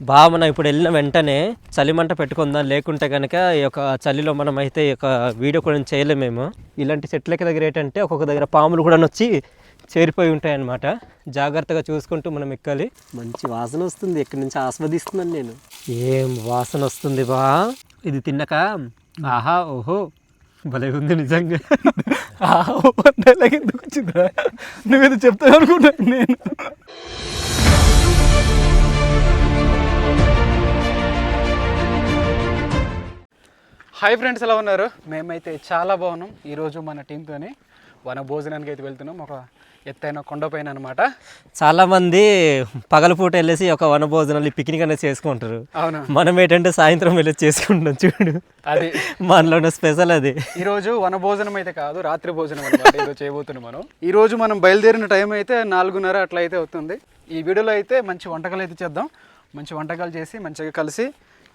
మనం ఇప్పుడు వెళ్ళిన వెంటనే చలిమంట పెట్టుకుందాం లేకుంటే కనుక ఈ యొక్క చలిలో మనం అయితే ఈ యొక్క వీడియో కూడా చేయలేము మేము. ఇలాంటి చెట్లకి దగ్గర ఏంటంటే ఒక్కొక్క దగ్గర పాములు కూడా వచ్చి చేరిపోయి ఉంటాయి అన్నమాట. జాగ్రత్తగా చూసుకుంటూ మనం ఎక్కాలి. మంచి వాసన వస్తుంది. ఎక్కడి నుంచి ఆస్వాదిస్తున్నాను నేను. ఏం వాసన వస్తుంది బా. ఇది తిన్నక ఆహా ఓహో భలే ఉంది నిజంగా. ఎందుకు వచ్చిందా నువ్వేదో చెప్తావు అనుకుంటా నేను. హాయ్ ఫ్రెండ్స్ ఎలా ఉన్నారు? మేమైతే చాలా బాగున్నాం. ఈరోజు మన టీంతోని వన భోజనానికి అయితే వెళ్తున్నాం. ఒక ఎత్తైన కొండపైన అనమాట చాలా మంది పగలపూట వెళ్ళేసి ఒక వనభోజనాలు పిక్నిక్ అనేది చేసుకుంటారు. అవును. మనం ఏంటంటే సాయంత్రం వెళ్ళి చేసుకుంటాం చూడు. అది. మనలో ఉన్న స్పెషల్ అది. ఈరోజు వన భోజనం అయితే కాదు రాత్రి భోజనం అనమాట ఈరోజు చేయబోతున్నాం మనం. ఈ రోజు మనం బయలుదేరిన టైం అయితే నాలుగున్నర అట్లా అయితే అవుతుంది. ఈ వీడియోలో అయితే మంచి వంటకాలు అయితే చేద్దాం. మంచి వంటకాలు చేసి మంచిగా కలిసి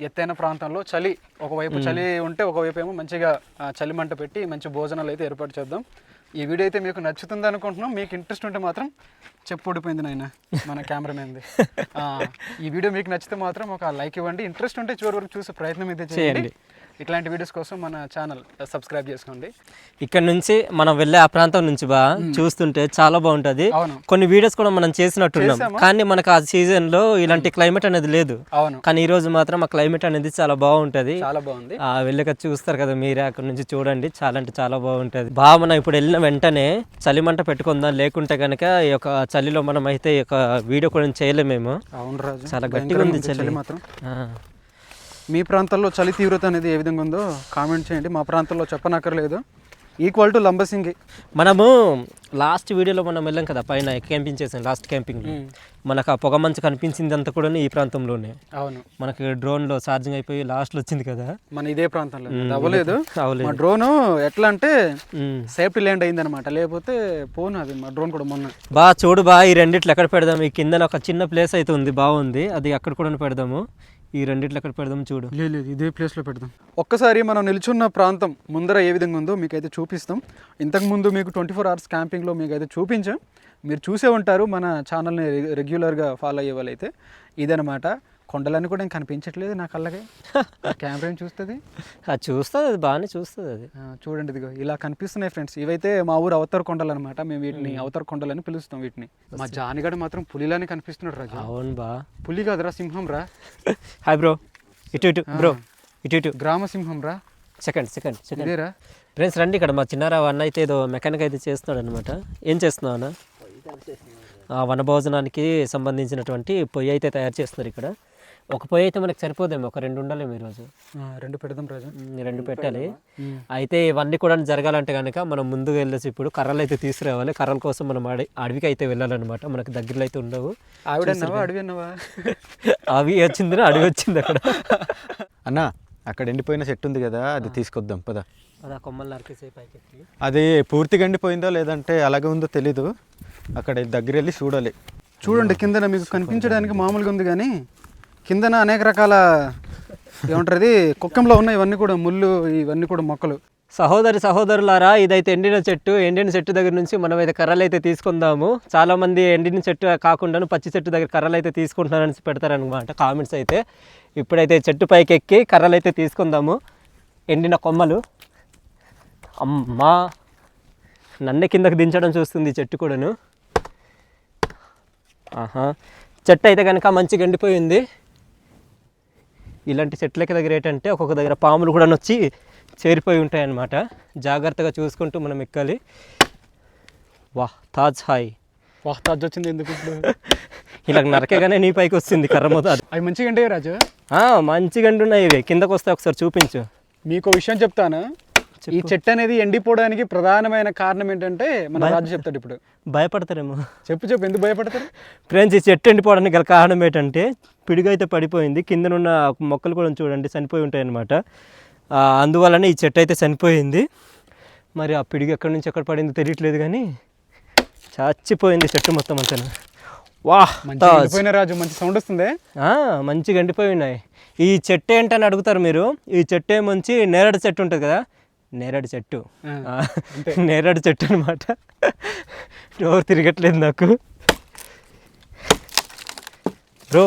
ఎత్తైన ప్రాంతంలో చలి ఒకవైపు చలి ఉంటే ఒకవైపు ఏమో మంచిగా చలి మంట పెట్టి మంచి భోజనాలు అయితే ఏర్పాటు చేద్దాం. ఈ వీడియో అయితే మీకు నచ్చుతుంది అనుకుంటున్నాం. మీకు ఇంట్రెస్ట్ ఉంటే మాత్రం చెప్పు ఊడిపోయింది నాయన మన కెమెరామెన్ది. ఈ వీడియో మీకు నచ్చితే మాత్రం ఒక లైక్ ఇవ్వండి. ఇంట్రెస్ట్ ఉంటే చివరి వరకు చూసే ప్రయత్నం అయితే చేయండి. ఇట్లాంటి వీడియోస్ కోసం మన ఛానల్ సబ్స్క్రైబ్ చేసుకోండి. ఇక్కడ నుంచి మనం వెళ్ళే ఆ ప్రాంతం నుంచి బా చూస్తుంటే చాలా బాగుంటది. కొన్ని వీడియోస్ కూడా మనం చేసినట్టున్నాం? కానీ మనకు ఆ సీజన్లో ఇలాంటి క్లైమేట్ అనేది లేదు. అవును. కానీ ఈ రోజు మాత్రం ఆ క్లైమేట్ అనేది చాలా బాగుంటది. చాలా బాగుంది. ఆ వెళ్ళక చూస్తారు కదా మీరే అక్కడ నుంచి చూడండి. చాలా అంటే చాలా బాగుంటది. బాగా మనం ఇప్పుడు వెళ్ళిన వెంటనే చలిమంట పెట్టుకుందాం లేకుంటే కనుక ఈ యొక్క చలిలో మనం అయితే ఈ యొక్క వీడియో కూడా చేయలేము మేము అవును రాజు. చాలా గట్టిగా ఉంది చలి. చలి మాత్రం. మీ ప్రాంతాల్లో చలి తీవ్రత అనేది ఏ విధంగా ఉందో కామెంట్ చేయండి. మా ప్రాంతంలో చెప్పనక్కర్లేదు. Equal to Lambasingi. మనము లాస్ట్ వీడియోలో మనం వెళ్ళాం కదా పైన క్యాంపింగ్ చేసాం లాస్ట్ క్యాంపింగ్ మనకు ఆ పొగ మంచు కనిపించింది అంతా కూడా ఈ ప్రాంతంలోనే. అవును. మనకి డ్రోన్లో ఛార్జింగ్ అయిపోయి లాస్ట్లో వచ్చింది కదా. మన ఇదే ప్రాంతంలో. అవ్వలేదు. అవలేదు మా డ్రోన్ ఎట్లా అంటే. సేఫ్టీ ల్యాండ్ అయింది అనమాట లేకపోతే పోను అది మా డ్రోన్ కూడా మొన్న. బా చూడు బా ఈ రెండిట్లు ఎక్కడ పెడదాం? ఈ కింద ఒక చిన్న ప్లేస్ అయితే ఉంది బాగుంది. అది అక్కడ కూడా పెడదాము. ఈ రెండిట్లు ఎక్కడ పెడదాం చూడు. లేదు లేదు ఇదే ప్లేస్లో పెడదాం. ఒక్కసారి మనం నిల్చున్న ప్రాంతం ముందర ఏ విధంగా ఉందో మీకు అయితే చూపిస్తాం ఇంతకుముందు మీకు ట్వంటీ ఫోర్ అవర్స్ క్యాంపింగ్లో మీకు అయితే చూపించాం. మీరు చూసే ఉంటారు మన ఛానల్ని రెగ్యులర్గా ఫాలో అయ్యే వాళ్ళైతే. ఇదనమాట కొండలన్నీ కూడా ఏం కనిపించట్లేదు నా కళ్ళకి కెమెరా ఏం చూస్తుంది? అది చూస్తుంది అది బాగానే చూస్తుంది అది. చూడండి ఇదిగో ఇలా కనిపిస్తున్నాయి ఫ్రెండ్స్. ఇవైతే మా ఊరు అవతర కొండలు అనమాట మేము వీటిని అవతర కొండలని పిలుస్తాం వీటిని. మా జానిగడ మాత్రం పులిలానే కనిపిస్తున్నాడు రాజు. అవును బా. పులి కాదురా సింహం రా. Hi bro. ఇటు ఇటు బ్రో. ఇటు ఇటు. గ్రామ సింహం రా. Second second second. ఇదేరా? ఫ్రెండ్స్ రండి ఇక్కడ మా చిన్నారావు అన్న అయితే ఏదో మెకానిక్ అయితే చేస్తున్నాడు అనమాట ఏం చేస్తున్నావు అన్న? ఆ వనభోజనానికి సంబంధించినటువంటి పొయ్యి అయితే తయారు చేస్తున్నారు ఇక్కడ. ఒక పొయ్యి అయితే మనకి సరిపోదేమో ఒక రెండు ఉండాలి ఈరోజు ఆ, రెండు పెడదాం రాజు. రెండు పెట్టాలి. అయితే ఇవన్నీ కూడా జరగాలంటే కనుక మనం ముందుకు వెళ్ళేసి ఇప్పుడు కర్రలు అయితే తీసుకురావాలి. కర్రల కోసం మనం అడవి అడవికి అయితే వెళ్ళాలన్నమాట. మనకి దగ్గరలో అయితే ఉండవు. ఆవిడన్నావా అడవి అన్నావా? అవి వచ్చింది అడవి వచ్చింది అక్కడ. అన్న అక్కడ ఎండిపోయిన చెట్టు ఉంది కదా అది తీసుకొద్దాం పద. అదా పూర్తిగా ఎండిపోయిందో లేదంటే అలాగే ఉందో తెలీదు. అక్కడ దగ్గర వెళ్ళి చూడాలి. చూడండి కిందన మీకు కనిపించడానికి మామూలుగా ఉంది కానీ కిందన అనేక రకాల ఏమంటారు కుక్కంలో ఉన్నాయి ఇవన్నీ కూడా ముళ్ళు ఇవన్నీ కూడా మొక్కలు. సహోదరి సహోదరులారా ఇదైతే ఎండిన చెట్టు. ఎండిన చెట్టు దగ్గర నుంచి మనం అయితే కర్రలు అయితే తీసుకుందాము. చాలామంది ఎండిన చెట్టు కాకుండా పచ్చి చెట్టు దగ్గర కర్రలు అయితే తీసుకుంటున్నారని పెడతారనమాట కామెంట్స్ అయితే. ఇప్పుడైతే చెట్టు పైకి ఎక్కి కర్రలు అయితే తీసుకుందాము. ఎండిన కొమ్మలు. అమ్మా! నన్ను కిందకు దించడం చూస్తుంది చెట్టు కూడాను. ఆహా! చెట్టు అయితే కనుక మంచిగా ఎండిపోయింది. ఇలాంటి చెట్లకి దగ్గర ఏంటంటే ఒక్కొక్క దగ్గర పాములు కూడా వచ్చి చేరిపోయి ఉంటాయి అన్నమాట జాగ్రత్తగా చూసుకుంటూ మనం ఎక్కాలి. వాహ్ తాజ్ హాయ్. వాహ్ తాజ్ వచ్చింది ఎందుకు ఇలా నరకగానే నీ పైకి వస్తుంది కర్ర అది అవి మంచిగా అంటే రాజు? ఆ, మంచిగా అంటున్నాయి ఇవి. కిందకు వస్తే ఒకసారి చూపించు. మీకు విషయం చెప్తాను. ఈ చెట్టు అనేది ఎండిపోవడానికి ప్రధానమైన కారణం ఏంటంటే మన రాజు చెప్తాడు ఇప్పుడు. భయపడతారేమో. చెప్పు చెప్పు ఎందుకు భయపడతారు? ఫ్రెండ్స్ ఈ చెట్టు ఎండిపోవడానికి గల కారణం ఏంటంటే పిడుగు అయితే పడిపోయింది. కిందనున్న మొక్కలు కూడా చూడండి చనిపోయి ఉంటాయి అన్నమాట ఆ, అందువలన ఈ చెట్టు అయితే చనిపోయింది. మరి ఆ పిడుగు ఎక్కడి నుంచి ఎక్కడ పడిందో తెలియట్లేదు కానీ చచ్చిపోయింది చెట్టు మొత్తం అంతా. వాహ్. ఎండిపోయిన రాజు మంచి సౌండ్ వస్తుంది? మంచిగా ఎండిపోయి ఉన్నాయి. ఈ చెట్టు ఏంటని అడుగుతారు మీరు? ఈ చెట్టు ఏమొంచి నేరేడు చెట్టు ఉంటుంది కదా? నేరేడు చెట్టు. నేరేడు చెట్టు అనమాట డోర్ తిరగట్లేదు నాకు. బ్రో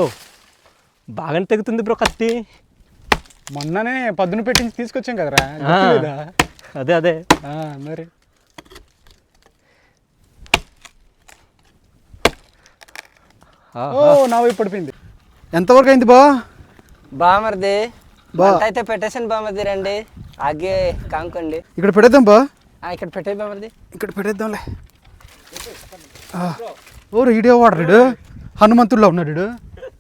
బాగానే తెగుతుంది బ్రో కత్తి. మొన్ననే పద్దును పెట్టించి తీసుకొచ్చాం కదరా? అదే అదే. ఆ, మరి. ఆ, ఓ నా వైపు పడిపోయింది. ఎంతవరకు అయింది బా? బామర్ది బా. వంట అయితే పెట్టేసాను బామర్ది రండి. ఆగే కాంకోండి. ఇక్కడ పెట్టేద్దాం బా. ఇక్కడ పెట్టే బామర్ది ఇక్కడ పెట్టేద్దాంలే. ఆ, ఓ వీడియో వాడరాడు హనుమంతుల్లో ఉన్నాడు ఈడు.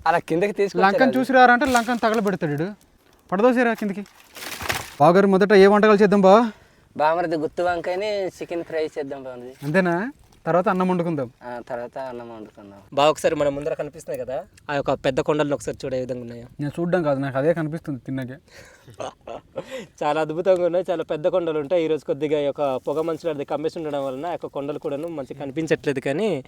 అలా కిందకి తీసుకు లంకను చూసి రారంటే లంకను తగలబెడతాడు ఈడు. పడదోసేరా కిందకి. బాగారు మొదట ఏ వంటకాలు చేద్దాం బా? బామర్ది గుత్తి వంకాయని చికెన్ ఫ్రై చేద్దాం బామర్ది అంతేనా? తర్వాత అన్నం వండుకుందాం. ఆ, తర్వాత అన్నం వండుకుందాం. బాగా ఒకసారి మన ముందర కనిపిస్తున్నాయి కదా? ఆ యొక్క పెద్ద కొండలను ఒకసారి చూడే విధంగా ఉన్నాయో? నేను చూడడం కాదు నాకు అదే కనిపిస్తుంది తిన్నాకే. చాలా అద్భుతంగా ఉన్నాయి చాలా పెద్ద కొండలు ఉంటాయి. ఈ రోజు కొద్దిగా ఈ యొక్క పొగ మంచులు అది కమ్మేసి ఉండడం వలన ఆ యొక్క కొండలు కూడాను మంచిగా కనిపించట్లేదు కానీ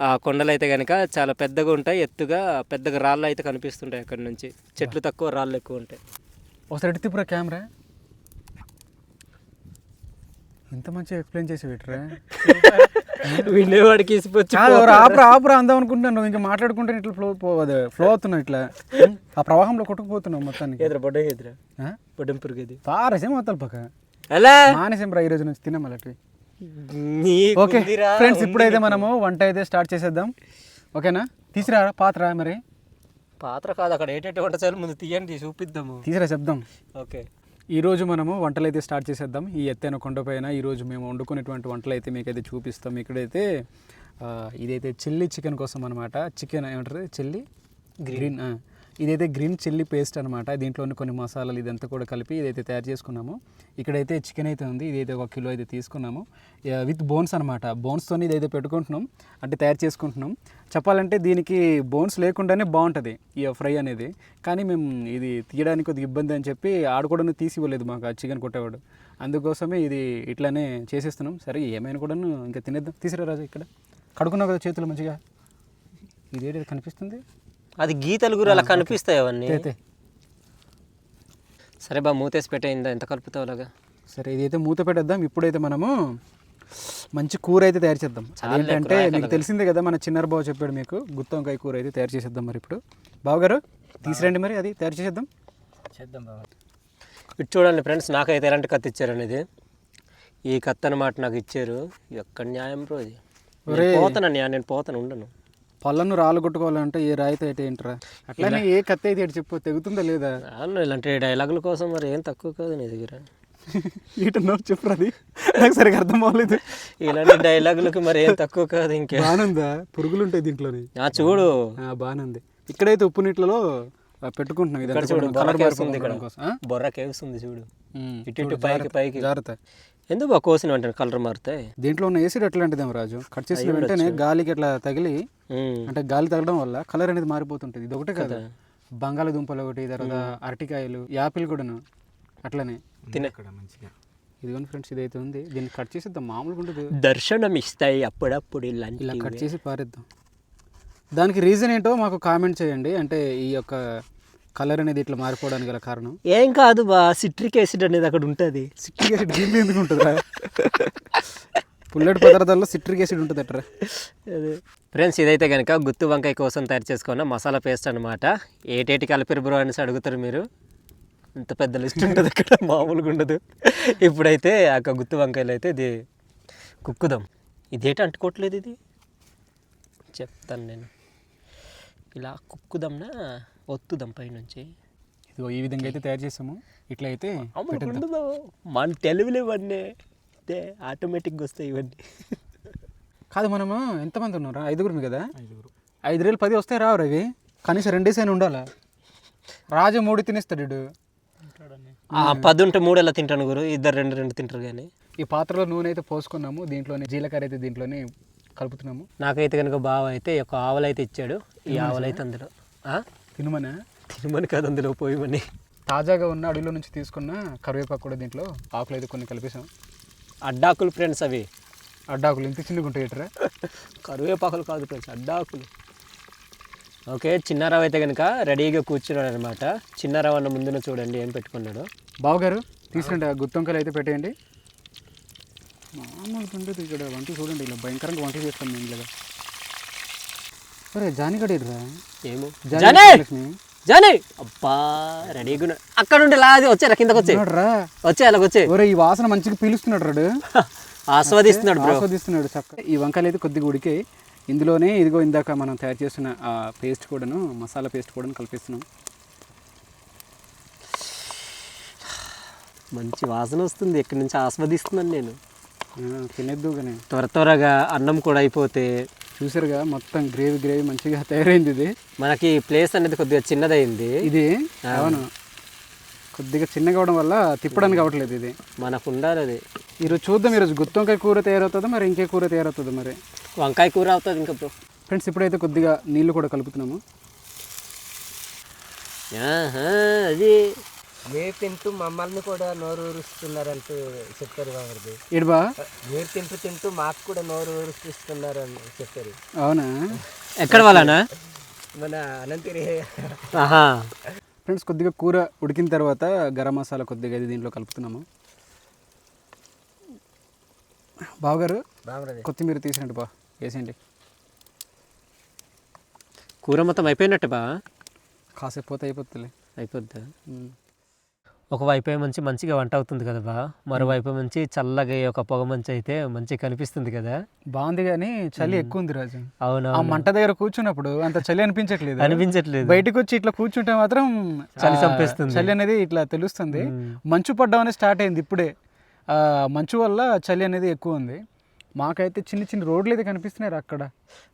ఆ కొండలు అయితే కనుక చాలా పెద్దగా ఉంటాయి. ఎత్తుగా పెద్దగా రాళ్ళు అయితే కనిపిస్తుంటాయి అక్కడ నుంచి. చెట్లు తక్కువ రాళ్ళు ఎక్కువ ఉంటాయి. ఒకసారి తిప్పురా కెమెరా. ఇంత మంచిగా ఎక్స్ప్లెయిన్ చేసి పెట్టరా వినేవాడికి ఆపరా ఆపరా అందాం అనుకుంటున్నాను. ఇంకా మాట్లాడుకుంటే ఇట్లా ఫ్లో అదే ఫ్లో అవుతున్నావు ఇట్లా. ఆ ప్రవాహంలో కొట్టుకుపోతున్నావు మొత్తానికి. ఎదురా బొడ్డ పారేసే మొత్తాలు పక్క. మానేసేం రా ఈ రోజు నుంచి తిన్నాం అలాంటివి ఓకే ఫ్రెండ్స్ ఇప్పుడైతే. మనము వంట అయితే స్టార్ట్ చేసేద్దాం. ఓకేనా? తీసిరా పాత్ర మరి? పాత్ర కాదు అక్కడ ఏటేటి వంట చేయాలి ముందు తీయండి చూపిద్దాము. తీసిరా చెప్దాం. ఓకే. ఈరోజు మనము వంటలు అయితే స్టార్ట్ చేసేద్దాం. ఈ ఎత్తైన కొండపైన ఈరోజు మేము వండుకునేటువంటి వంటలు అయితే మీకైతే చూపిస్తాం. ఇక్కడైతే ఇదైతే చిల్లీ చికెన్ కోసం అనమాట చికెన్ ఏమంటారు? చిల్లీ గ్రీన్ ఇదైతే గ్రీన్ చిల్లీ పేస్ట్ అనమాట దీంట్లోని కొన్ని మసాలాలు ఇదంతా కూడా కలిపి ఇదైతే తయారు చేసుకున్నాము. ఇక్కడైతే చికెన్ అయితే ఉంది. ఇదైతే ఒక కిలో అయితే తీసుకున్నాము. విత్ బోన్స్ అనమాట బోన్స్తో ఇదైతే పెట్టుకుంటున్నాం. అంటే తయారు చేసుకుంటున్నాం. చెప్పాలంటే దీనికి బోన్స్ లేకుండానే బాగుంటుంది ఈ ఫ్రై అనేది. కానీ మేము ఇది తీయడానికి కొద్దిగా ఇబ్బంది అని చెప్పి ఆడు కూడా తీసి ఇవ్వలేదు మాకు. ఆ చికెన్ కొట్టేవాడు. అందుకోసమే ఇది ఇట్లానే చేసేస్తున్నాం. సరే ఏమైనా కూడాను ఇంకా తినేద్దాం. తీసిరా రాజు ఇక్కడ. కడుకున్నావు కదా చేతులు మంచిగా? ఇదేంటి కనిపిస్తుంది? అది గీతలు గురు అలా కనిపిస్తాయి అవన్నీ. అయితే సరే బా మూతేసి పెట్టేయిందా ఎంత కలుపుతావు అలాగా సరే ఇదైతే మూత పెట్టేద్దాం. ఇప్పుడైతే మనము మంచి కూర అయితే తయారు చేద్దాం. అదేంటంటే మీకు తెలిసిందే కదా మన చిన్నారు బావ చెప్పాడు మీకు గుత్తి వంకాయ కూర అయితే తయారు చేసేద్దాం మరి ఇప్పుడు. బావగారు తీసిరండి మరి అది తయారు చేసేద్దాం. చేద్దాం బాబా ఇటు చూడండి ఫ్రెండ్స్ నాకైతే ఎలాంటి కత్తి ఇచ్చారు అనేది ఈ కత్తి అన్నమాట నాకు ఇచ్చారు. ఎక్కడ న్యాయం బ్రో ఇది? నేను పోతాను న్యాయం నేను పోతాను ఉండను. పళ్ళను రాళ్ళు కొట్టుకోవాలంటే ఏ రాయితో అయితే ఏంట్రా? అట్లానే ఏ కత్తి అయితే చెప్పు తెగుతుందా లేదా? వాళ్ళు ఇలాంటి డైలాగుల కోసం మరి ఏం తక్కువ కాదు నీ దగ్గర. ఈటన్నో చెప్పురా అది. నాకు సరిగ్గా అర్థం అవ్వలేదు. ఇలాంటి డైలాగులకు మరి ఏం తక్కువ కాదు ఇంకే. బానుందా పురుగులు ఉంటాయి దీంట్లోని. ఆ చూడు. ఆ, బానుంది ఇక్కడైతే ఉప్పు నీటిలో పెట్టుకుంటున్నాం చూడు బొర్ర ఇక్కడ? బొర్ర కేస్తుంది చూడు. ఇటు ఇటు పైకి పైకి. జాగ్రత్త. ఎందుకు కోసిన వెంటనే కలర్ మారుతాయి దీంట్లో ఉన్న ఏసీడ్ ఎట్లాంటిదేమో రాజు? కట్ చేసిన వెంటనే గాలికి ఇట్లా తగిలి. అంటే గాలి తగలడం వల్ల కలర్ అనేది మారిపోతుంటుంది. ఇది ఒకటే కాదు. బంగాళదుంపలు ఒకటి తర్వాత అరటికాయలు యాపిల్ కూడాను అట్లనే. తినే ఇదిగోండి ఫ్రెండ్స్ ఇదైతే ఉంది. దీన్ని కట్ చేసేద్దాం మామూలుగా ఉండదు దర్శనం ఇస్తాయి అప్పుడప్పుడు ఇలాంటి ఇలా కట్ చేసి పారేద్దాం. దానికి రీజన్ ఏంటో మాకు కామెంట్ చేయండి. అంటే ఈ యొక్క కలర్ అనేది ఇట్లా మారిపోవడానికి గల కారణం. ఏం కాదు బా సిట్రిక్ యాసిడ్ అనేది అక్కడ ఉంటుంది. సిట్రిక్ యాసిడ్ ఎందుకు ఉంటుందా పుల్లటి పదార్థాల్లో సిట్రిక్ యాసిడ్ ఉంటుంది అట్రా అదే. ఫ్రెండ్స్ ఇదైతే కనుక గుత్తి వంకాయ కోసం తయారు చేసుకున్న మసాలా పేస్ట్ అనమాట ఏటేటి కలిపిరు బ్రో అనేసి అడుగుతారు మీరు. ఇంత పెద్ద లిస్ట్ ఉంటుంది అక్కడ మామూలుగా ఉండదు. ఇప్పుడైతే ఆ గుత్తి వంకాయలు అయితే ఇది కుక్కుదాం. ఇదేంటి అంటుకోవట్లేదు ఇది? చెప్తాను నేను. ఇలా కుక్కుదాంనా? ఒత్తుదాం పైనుంచి. ఇదిగో ఈ విధంగా అయితే తయారు చేసాము. ఇట్లా అయితే మన తెలివిలు అంటే ఆటోమేటిక్గా వస్తాయి ఇవన్నీ. కాదు మనము ఎంతమంది ఉన్నారా ఐదుగురు కదా? ఐదు రేలు పది వస్తాయి రావు రవి కనీసం రెండేసి అయినా ఉండాలా? రాజు మూడు తినేస్తాడు పది ఉంటే మూడు ఎలా తింటాను గురు? ఇద్దరు రెండు రెండు తింటారు కానీ. ఈ పాత్రలో నూనె అయితే పోసుకున్నాము దీంట్లోనే జీలకర్ర అయితే దీంట్లోనే కలుపుతున్నాము. నాకైతే కనుక బావ అయితే ఒక ఆవలు అయితే ఇచ్చాడు. ఈ ఆవలు అయితే అందులో. ఆ? తినుమనే? తినమని కాదు అందులో పోయమని తాజాగా ఉన్న అడవిలో నుంచి తీసుకున్న కరివేపాకు కూడా దీంట్లో ఆకులు అయితే కొన్ని కలిపేసాం అడ్డాకులు ఫ్రెండ్స్ అవి. అడ్డాకులు ఇంత చిన్నగా ఉంటాయి ఇట్రా కరివేపాకులు కాదు ఫ్రెండ్స్ అడ్డాకులు. ఓకే చిన్నారావు అయితే కనుక రెడీగా కూర్చున్నాడు అనమాట చిన్నారావు అన్న ముందున చూడండి ఏం పెట్టుకున్నాడు. బావగారు తీసుకురండి గుత్తొంకాయలు అయితే పెట్టేయండి. మామూలుగా ఉండదు ఇక్కడ వంటలు చూడండి ఇలా భయంకరంగా వంటలు చేస్తాం మేము ఇలాగా సరే జానిగడి రా ఏమో. జానీ జానే! లక్ష్మి జానీ! అబ్బా రెడీగా అక్కడ ఉండి లాది వచ్చారా కిందకు వచ్చే వచ్చే అలాగ వచ్చే ఈ వాసన మంచిగా పీలుస్తున్నాడు రాడు ఆస్వాదిస్తున్నాడు ఆస్వాదిస్తున్నాడు చక్క. ఈ వంకాయలు అయితే కొద్దిగా ఉడికి ఇందులోనే ఇదిగో ఇందాక మనం తయారు చేస్తున్న ఆ పేస్ట్ కూడాను మసాలా పేస్ట్ కూడా కలిపిస్తున్నాం. మంచి వాసన వస్తుంది. ఇక్కడి నుంచి ఆస్వాదిస్తున్నాను నేను. తినేద్దు కానీ. త్వర త్వరగా అన్నం కూడా అయిపోతే చూసారుగా మొత్తం గ్రేవీ గ్రేవీ మంచిగా తయారైంది ఇది. మనకి ప్లేస్ అనేది కొద్దిగా చిన్నదైంది. ఇది అవును. కొద్దిగా చిన్నగా అవడం వల్ల తిప్పడానికి అవ్వట్లేదు ఇది. మనకు ఉండాలి అది ఈరోజు చూద్దాం ఈరోజు గుత్తొంకాయ కూర తయారవుతుందా మరి ఇంకే కూర తయారవుతుందా మరి? వంకాయ కూర అవుతుంది ఇంకా బ్రో. ఫ్రెండ్స్ ఇప్పుడైతే కొద్దిగా నీళ్ళు కూడా కలుపుతున్నాము. అది. మీరు తింటూ మమ్మల్ని కూడా నోరు ఊరుస్తున్నారంటూ చెప్పారు బామర్ది ఏడుబా మీరు తింటూ తింటూ మాకు కూడా నోరు ఊరుస్తున్నారు అని చెప్పారు. అవునా? ఎక్కడ వాళ్ళనా? మన అనంతరి ఆహా. ఫ్రెండ్స్ కొద్దిగా కూర ఉడికిన తర్వాత గరం మసాలా కొద్దిగా ఇది దీంట్లో కలుపుతున్నాము. బావగారు కొత్తిమీర తీసినట్టు బా వేసేయండి. కూర మొత్తం అయిపోయినట్టే బా? కాసేపు పోతే అయిపోతుంది అయిపోద్దా? ఒకవైపు మంచి మంచిగా వంట అవుతుంది కదా బా. మరోవైపు మంచి చల్లగా ఒక పొగ మంచి అయితే మంచిగా కనిపిస్తుంది కదా. బాగుంది కానీ చలి ఎక్కువ ఉంది రాజు. అవునా ఆ మంట దగ్గర కూర్చున్నప్పుడు అంత చలి అనిపించట్లేదు. అనిపించట్లేదు. బయటకు వచ్చి ఇట్లా కూర్చుంటే మాత్రం చలి చంపేస్తుంది. చలి అనేది ఇట్లా తెలుస్తుంది. మంచు పడ్డం అనేది స్టార్ట్ అయింది ఇప్పుడే. ఆ, మంచు వల్ల చలి అనేది ఎక్కువ ఉంది. మాకైతే చిన్న చిన్న రోడ్లు అయితే కనిపిస్తున్నాయి అక్కడ.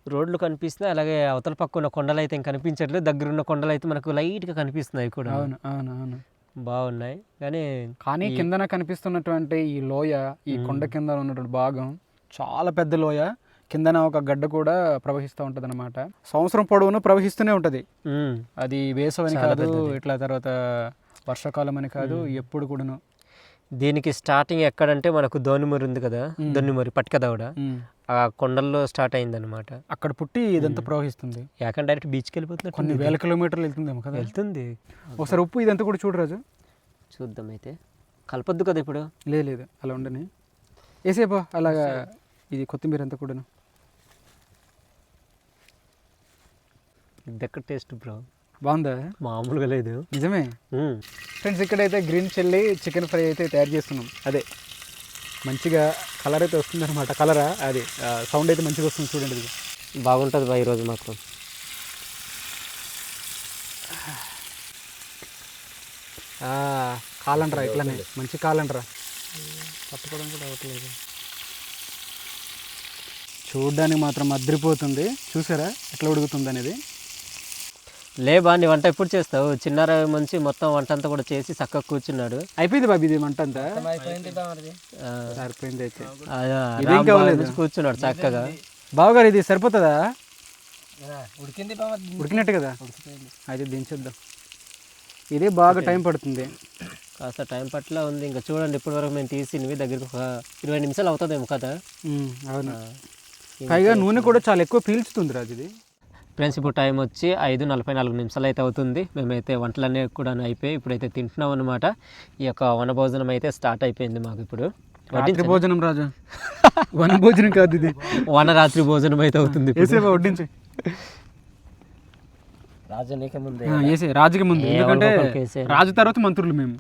రోడ్లు కనిపిస్తున్నాయి. అలాగే అవతల పక్క ఉన్న కొండలు అయితే కనిపించట్లేదు. దగ్గర ఉన్న కొండలు అయితే మనకు లైట్గా కనిపిస్తున్నాయి కూడా. అవును అవును అవును. బాగున్నాయి. కానీ కానీ కిందన కనిపిస్తున్నటువంటి ఈ లోయ ఈ కొండ కింద ఉన్నటువంటి భాగం చాలా పెద్ద లోయ. కిందన ఒక గడ్డ కూడా ప్రవహిస్తూ ఉంటుంది అనమాట సంవత్సరం పొడవును ప్రవహిస్తూనే ఉంటుంది. అది వేసవని కాదు ఇట్లా తర్వాత వర్షాకాలం అని కాదు ఎప్పుడు కూడాను. దీనికి స్టార్టింగ్ ఎక్కడంటే మనకు దోనిమూరి ఉంది కదా దొన్నిమూరి పట్కదవడ. ఆ కొండల్లో స్టార్ట్ అయిందనమాట అక్కడ పుట్టి ఇదంతా ప్రవహిస్తుంది. ఏకంగా డైరెక్ట్ బీచ్కి వెళ్ళిపోతున్నట్టు కొన్ని వేల కిలోమీటర్లు వెళ్తుందేమో కదా? వెళ్తుంది. ఒకసారి ఉప్పు ఇదంతా కూడా చూడరాజు చూద్దాం అయితే. కలపొద్దు కదా ఇప్పుడు? లేదు లేదు. అలా ఉండని. వేసేపా అలాగా ఇది కొత్తిమీర అంతా కూడాను. ఇది ఎక్కడ టేస్ట్ బ్రో. బాగుందా? మామూలుగా లేదు. నిజమే. ఫ్రెండ్స్ ఇక్కడైతే గ్రీన్ చిల్లీ చికెన్ ఫ్రై అయితే తయారు చేస్తున్నాం. అదే. మంచిగా కలర్ అయితే వస్తుంది అనమాట కలరా అది. సౌండ్ అయితే మంచిగా వస్తుంది చూడండి ఇది. బాగుంటుంది బా ఈరోజు మాత్రం. కాలంటరా ఇట్లానే. మంచి కాలంటరా పట్టుకోవడం కూడా అవ్వట్లేదు. చూడడానికి మాత్రం అద్రిపోతుంది. చూసారా? ఎట్లా ఉడుకుతుంది అనేది? లే బా నీ వంట ఎప్పుడు చేస్తావు? చిన్నార మంచి మొత్తం వంట అంతా కూడా చేసి చక్కగా కూర్చున్నాడు. అయిపోయింది బాబు ఇది మంట అంతా? అయిపోయింది బామర్ది ఆ, సరిపోయింది అయితే. కూర్చున్నాడు చక్కగా. బావగారు ఇది సరిపోతుందా? ఉడికింది ఉడికినట్టు కదా? అయితే దించేద్దాం. ఇదే బాగా టైం పడుతుంది. కాస్త టైం పట్ల ఉంది. ఇంకా చూడండి ఇప్పటి వరకు మేము తీసినవి దగ్గరికి ఒక ఇరవై నిమిషాలు అవుతుందేమో కదా? ఉమ్, అవును. పైగా నూనె కూడా చాలా ఎక్కువ పీల్చుతుంది రాజు ఇది. ఫ్రెండ్స్ ఇప్పుడు టైం వచ్చి ఐదు నలభై నాలుగు నిమిషాలు అయితే అవుతుంది. మేమైతే వంటలన్నీ కూడా అయిపోయి ఇప్పుడైతే తింటున్నాం అనమాట ఈ యొక్క వనభోజనం అయితే స్టార్ట్ అయిపోయింది మాకు ఇప్పుడు. రాత్రి భోజనం రాజు? వన భోజనం కాదు ఇది. వన రాత్రి భోజనం అయితే అవుతుంది వడ్డించి. రాజు నీకే ముందే ఆ, వేసే రాజుకి ముందు. ఎందుకంటే. రాజు తర్వాత మంత్రులు మేము.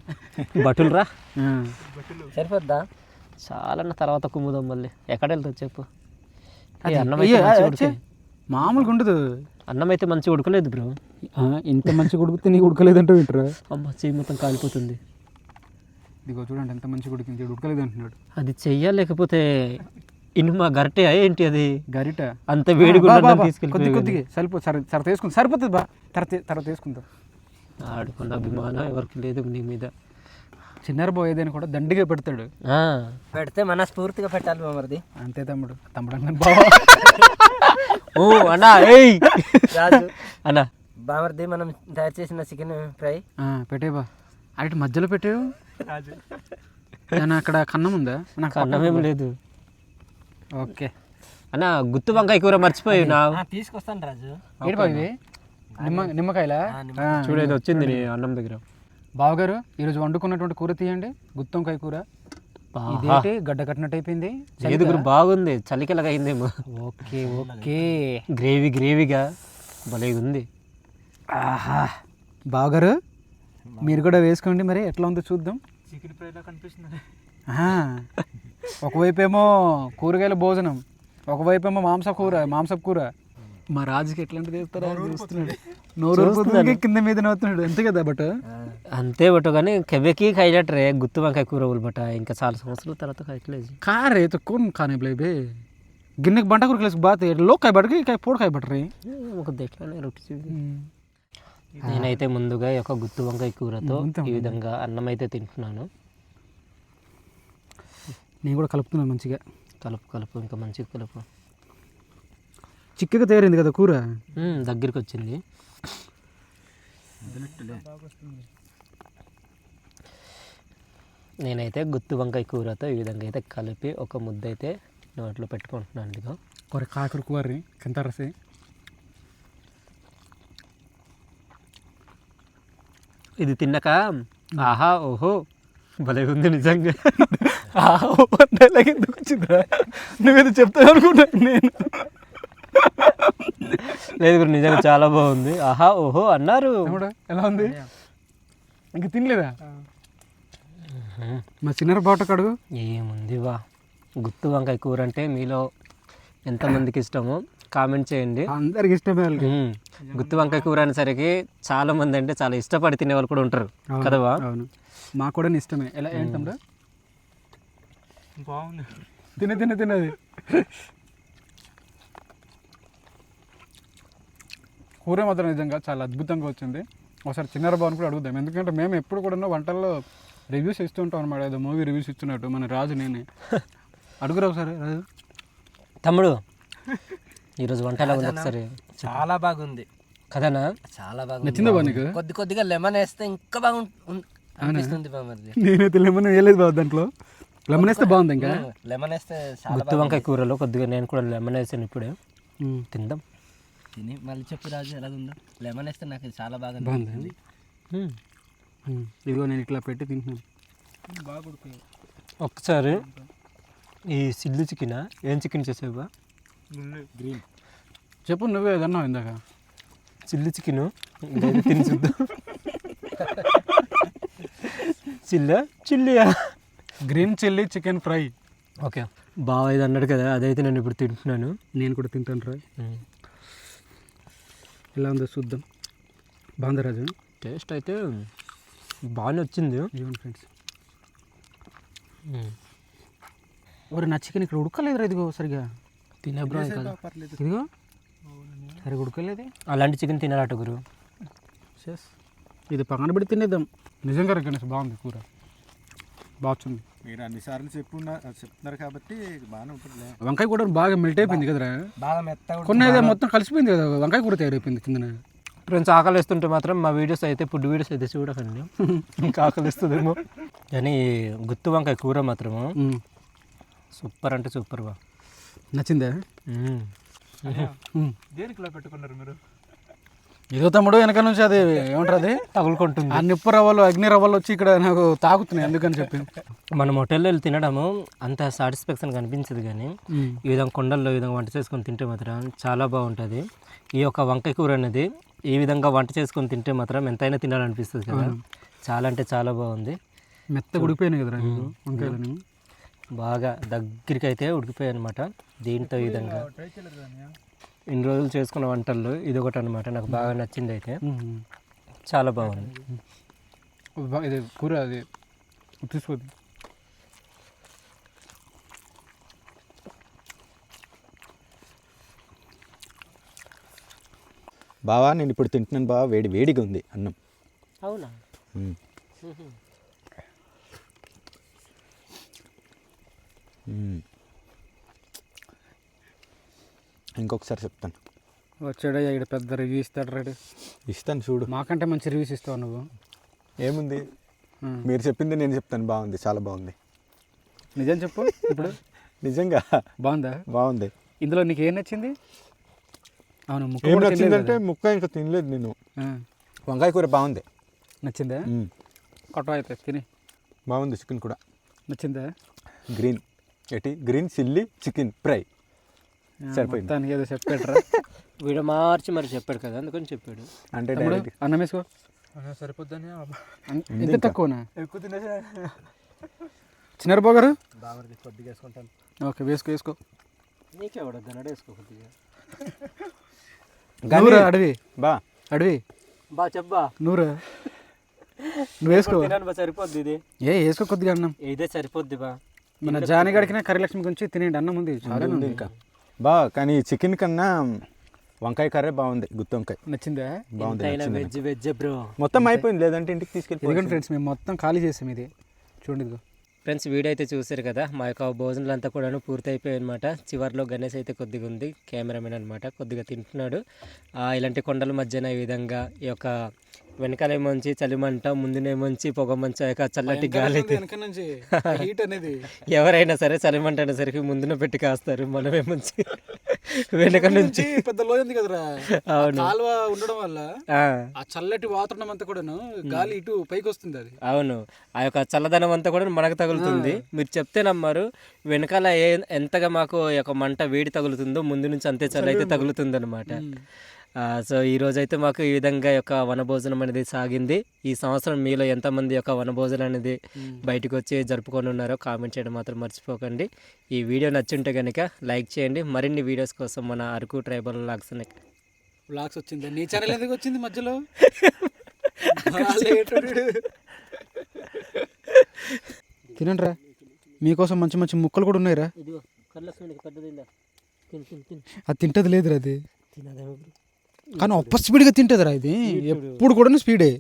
భటులు రా ఆ. సరిపోద్దా? చాలా తర్వాత కుమ్ముదాం మళ్ళీ. ఎక్కడ వెళ్తావు చెప్పు. మామూలుగా ఉండదు. అన్నం అయితే మంచిగా ఉడకలేదు బ్రో. ఆ, ఇంత మంచిగా ఉడికితే నీకు ఉడకలేదంటే వింటరా అమ్మ చెయ్యి మొత్తం కాలిపోతుంది. ఇదిగో చూడండి ఎంత మంచిగా ఉడికింది. వీడు ఉడకలేదు అంటున్నాడు అది చెయ్యా లేకపోతే ఇనుమ గరిటె ఏంటి అది? గరిట? అంత. తీసుకెళ్ళి కొద్ది కొద్దిగా. సరిపో సరే వేసుకుంది సరిపోతుంది బా. తర్వాత తర్వాత వేసుకుందాం ఆడుకున్న అభిమానం ఎవరికి లేదు నీ మీద. చిన్నారు పోయేదని కూడా దండిగా పెడతాడు. ఆ, పెడితే మనస్ఫూర్తిగా పెట్టాలి బామర్ది అంతే తమ్ముడు. తమ్ముడు అన్న బావా. ఓ అన్నా ఏయ్. రాజు. అన్నా. బామర్ది మనం తయారు చేసిన చికెన్ ఫ్రై. ఆ, పెట్టేవా అటు మధ్యలో పెట్టావు? ఏమన్నా అక్కడ కన్నం ఉందా? నాకు అన్నమేం లేదు. ఓకే. అన్న గుత్తు వంకాయ కూర మర్చిపోయి నా తీసుకొస్తాను రాజు. ఏంటి నిమ్మ నిమ్మకాయలా? చూడేది వచ్చింది నీ అన్నం దగ్గర. బావగారు ఈరోజు వండుకున్నటువంటి కూర తీయండి. గుత్తొంకాయ కూర. ఇదేంటి? గడ్డ కట్టినట్టు అయిపోయింది లేదు గురు బాగుంది. చలికలగా అయిందేమో ఓకే ఓకే. గ్రేవీ గ్రేవీగా భలే ఉంది. ఆహా. బావగారు మీరు కూడా వేసుకోండి మరి. ఎట్లా ఉందో చూద్దాం. చికెన్ ఫ్రైలా కనిపిస్తుంది. ఆహా. ఒకవైపు ఏమో కూరగాయల భోజనం. ఒకవైపు ఏమో మాంస కూర మాంసపు కూర మా రాజుకి ఎట్లాంటిది చూస్తున్నాడు. నోరు కింద మీద నవ్వుతున్నాడు. అంతే కదా బట్? అంతే బట్ కానీ కెబెకి హైలైట్ రే. గుత్తు వంకాయ కూర బట ఇంకా చాలా సంవత్సరాల తర్వాత హైట్లేదు కారే తక్కువ కానీ బ్లేబే గిన్నెకి బంట కూరకలేసి బాత. లో కాయ బట్టు కాయ పోడు కాయ బట్టరే. ఒక దగ్గర రొట్టి నేనైతే ముందుగా ఒక గుత్తు వంకాయ కూరతో ఈ విధంగా అన్నం అయితే తింటున్నాను. నేను కూడా కలుపుతున్నాను మంచిగా. కలుపు కలుపు ఇంకా మంచిగా కలుపు. చిక్కగా తయారైంది కదా కూర? దగ్గరికి వచ్చింది నేనైతే గుత్తు వంకాయ కూరతో ఈ విధంగా అయితే కలిపి ఒక ముద్ద అయితే నోట్లో పెట్టుకుంటున్నాను ఇదిగో. కొర కాకర కూర కింద రసి. ఇది తిన్నాక ఆహా ఓహో భలే ఉంది నిజంగా. ఎందుకు వచ్చిందిరా? నువ్వేదో చెప్తావు అనుకుంటా నేను. లేదు గురు నిజంగా చాలా బాగుంది. ఆహా ఓహో అన్నారు. ఎలా ఉంది? ఇంక తినలేదా? మా చిన్నర బాట కడుగు. ఏముంది వా. గుత్తు వంకాయ కూర అంటే మీలో ఎంతమందికి ఇష్టమో కామెంట్ చేయండి. అందరికి ఇష్టమే. గుత్తి వంకాయ కూర అనేసరికి చాలా మంది అంటే చాలా ఇష్టపడి తినే వాళ్ళు కూడా ఉంటారు. కదవా అవును. మాకు కూడా ఇష్టమే. ఎలా ఏంటి తమ్ముడు? బాగుంది. తిన తిన తినది. కూర మాత్రం నిజంగా చాలా అద్భుతంగా వచ్చింది. ఒకసారి చిన్నర బాబుని కూడా అడుగుదాం. ఎందుకంటే మేము ఎప్పుడు కూడా వంటల్లో రివ్యూస్ ఇస్తుంటాం అనమాట ఏదో మూవీ రివ్యూస్ ఇస్తున్నట్టు మన రాజు నేనే. అడుగురా ఒకసారి రాజు. తమ్ముడు ఈరోజు వంట ఎలా ఉంది ఒకసారి చాలా బాగుంది. కదనా చాలా బాగుంది. నచ్చిందా నీకు? కొద్ది కొద్దిగా లెమన్ వేస్తే ఇంకా బాగుంటుంది అనిపిస్తుంది నేనైతే లెమన్ వేయలేదు బాబు దాంట్లో. లెమన్ వేస్తే బాగుంది ఇంకా? లెమన్ వేస్తే చాలా గుత్తి వంకాయ కూరలో కొద్దిగా నేను కూడా లెమన్ వేసాను ఇప్పుడే. తిందాం. తిని మళ్ళీ చెప్పు రాజు ఎలా ఉందో లెమన్ వేస్తే నాకు ఇది చాలా బాగా బాగుంది? ఇదిగో నేను ఇట్లా పెట్టి తింటున్నాను. ఒకసారి ఈ సిల్లు చికెన్? ఏం చికెన్ చేసావా గ్రీన్. చెప్పు నువ్వే ఏదన్నావు ఇందాక. Chilli chicken? తిని చూద్దాం. చిల్లా చిల్లియా? Green chilli chicken fry. Okay. బాగా ఇది అన్నాడు కదా అదైతే నేను ఇప్పుడు తింటున్నాను. నేను కూడా తింటాను రా. ఎలా ఉందో చూద్దాం. బాగుంది రాజు? టేస్ట్ అయితే బాగానే వచ్చింది. ఇవ్వండి ఫ్రెండ్స్. ఒరే నా చికెన్ ఇక్కడ ఉడకలేదురా ఇదిగో సరిగా. తినే బ్రో. ఇదిగో. సరిగా ఉడకలేదు. అలాంటి చికెన్ తినాలట గురు. ఇది పక్కన పెట్టి తినేద్దాం. నిజంగా గణేష్ బాగుంది కూర. బాగుంది మీరు అన్నిసార్లు చెప్పున్నా చెప్తున్నారు కాబట్టి బాగానే ఉంటుందిలే. వంకాయ కూడా బాగా మెల్ట్ అయిపోయింది కదరా. బాగా మెత్తగా కొన్ని అయితే మొత్తం కలిసిపోయింది కదా వంకాయ కూర తయారైపోయింది కిందన ఫ్రెండ్స్ ఆకలి వేస్తుంటే మాత్రం మా వీడియోస్ అయితే ఫుడ్ వీడియోస్ అయితే చూడకండి. ఇంకా ఆకలి వేస్తుందేమో కానీ గుత్తు వంకాయ కూర మాత్రము. సూపర్ అంటే సూపర్ బా నచ్చిందా? మ్మ్. ఉమ్. దేనికి ఇలా పెట్టుకున్నారు మీరు? ఏదో తమ్ముడు వెనక నుంచి అది ఏమంటారు అది? తగులుకుంటుంది. ఆ నిప్పు రవ్వలు అగ్ని రవ్వలు వచ్చి ఇక్కడ నాకు తాగుతున్నాయి అందుకని చెప్పి. మనం హోటల్లో వెళ్ళి తినడము అంత సాటిస్ఫాక్షన్ కనిపించదు కానీ. ఈ విధంగా కొండల్లో ఈ విధంగా వంట చేసుకొని తింటే మాత్రం చాలా బాగుంటుంది. ఈ యొక్క వంకాయ కూర అనేది ఈ విధంగా వంట చేసుకొని తింటే మాత్రం ఎంతైనా తినాలనిపిస్తుంది కదా. చాలా అంటే చాలా బాగుంది. మెత్తగా ఉడిపోయినాయి కదరా నీకు వంకాయలని బాగా దగ్గరికి అయితే ఉడికిపోయాయి అనమాట దీంతో ఈ విధంగా. ఇన్ని రోజులు చేసుకున్న వంటల్లో ఇది ఒకటి అనమాట నాకు బాగా నచ్చింది అయితే. చాలా బాగుంది. ఇది కూర అది తీసుకోదు బావా నేను ఇప్పుడు తింటున్నాను బావా వేడి వేడిగా ఉంది అన్నం. అవునా? మ్మ్. మ్మ్. ఇంకొకసారి చెప్తాను. వచ్చాడయ్యా ఇక్కడ పెద్ద రివ్యూ ఇస్తాడు రెడీ. ఇస్తాను చూడు. మాకంటే మంచి రివ్యూస్ ఇస్తావు నువ్వు. ఏముంది. మీరు చెప్పింది నేను చెప్తాను. బాగుంది. చాలా బాగుంది. నిజం చెప్పు ఇప్పుడు. నిజంగా? బాగుందా? బాగుంది. ఇందులో నీకు ఏం నచ్చింది? అవును ముక్క ఏం నచ్చిందంటే? ముక్క ఇంకా తినలేదు నేను. వంకాయ కూర బాగుంది. నచ్చిందా. కొట్ట అయితే? తిని. బాగుంది చికెన్ కూడా. నచ్చిందా? గ్రీన్. ఏంటి గ్రీన్ చిల్లీ చికెన్ ఫ్రై. సరిపోయింది. మొత్తానికి ఏదో చెప్పాడురా వీడు మార్చి మరి చెప్పాడు కదా అందుకని చెప్పాడు. అంటే అన్నం వేసుకో. సరిపోద్దని ఎంత తక్కువనా ఎక్కువ తినేసా. చిన్నర కొద్దిగా వేసుకుంటాను. ఓకే వేసుకో వేసుకో. నీకే నడు వేసుకో కొద్దిగా. నూరా అడవి. బా. అడవి. బా చెప్పా నూరా. నువ్వు వేసుకో. తినాను బా సరిపోద్ది ఇది. ఏ వేసుకో కొద్దిగా అన్నం. ఇదే సరిపోద్ది బా. మన జానిగడికిన కర్రీలక్ష్మి గురించి తినేయండి అన్నం ఉంది చాలా ఉంది. ఇంకా. బా కానీ చికెన్ కన్నా వంకాయ కర్రీ బాగుంది గుత్తి వంకాయ నచ్చిందా? బాగుంది వెజ్ వెజ్ బ్రో. మొత్తం అయిపోయింది లేదంటే ఇంటికి తీసుకెళ్ళి ఎందుకంటే ఫ్రెండ్స్ మేము మొత్తం ఖాళీ చేసాం ఇది. చూడండి ఫ్రెండ్స్ వీడియో అయితే చూసారు కదా మా యొక్క భోజనాలు అంతా కూడా పూర్తి అయిపోయాయి అనమాట చివరిలో గణేష్ అయితే కొద్దిగా ఉంది కెమెరామెన్ అనమాట కొద్దిగా తింటున్నాడు. ఆ, ఇలాంటి కొండల మధ్యన ఈ విధంగా ఈ యొక్క వెనకాలేమోంచి చలిమంట ముందునేమోంచి పొగ మంచు చల్లటి గాలి. హీట్ అనేది. ఎవరైనా సరే చలిమంట అనేసరికి ముందున పెట్టి కాస్తారు మనమేమొంచి వెనక నుంచి. పెద్ద లోయ ఉంది కదరా. అవును. కాలువ ఉండడం వల్ల ఆ, చల్లటి వాతావరణం అంతా కూడాను గాలి ఇటు పైకి వస్తుంది అది. అవును. ఆ యొక్క చల్లదనం అంతా కూడా మనకు తగులుతుంది. మీరు చెప్తే నమ్మారు. వెనకాల ఏ ఎంతగా మాకు యొక్క మంట వేడి తగులుతుందో ముందు నుంచి అంతే చలి అయితే తగులుతుంది అనమాట సో ఈ రోజు అయితే మాకు ఈ విధంగా యొక్క వనభోజనం అనేది సాగింది. ఈ సంవత్సరం మీలో ఎంతమంది యొక్క వనభోజనం అనేది బయటకు వచ్చి జరుపుకొని ఉన్నారో కామెంట్ చేయడం మాత్రం మర్చిపోకండి. ఈ వీడియో నచ్చుంటే కనుక లైక్ చేయండి. మరిన్ని వీడియోస్ కోసం మన అరకు ట్రైబల్ లాగ్స్ బ్లాక్స్ వచ్చింది. నీ ఛానల్ ఎందుకు వచ్చింది మధ్యలో? తినండి రా మీకోసం మంచి మంచి ముక్కలు కూడా ఉన్నాయిరా. ఇదిగో కళ్ళ పెద్దదిందా? తిన్ తిన్ తిన్. అది తింటది లేదురా అది. కానీ ఒప్ప స్పీడ్గా తింటదిరా ఇది. ఎప్పుడు కూడా స్పీడే.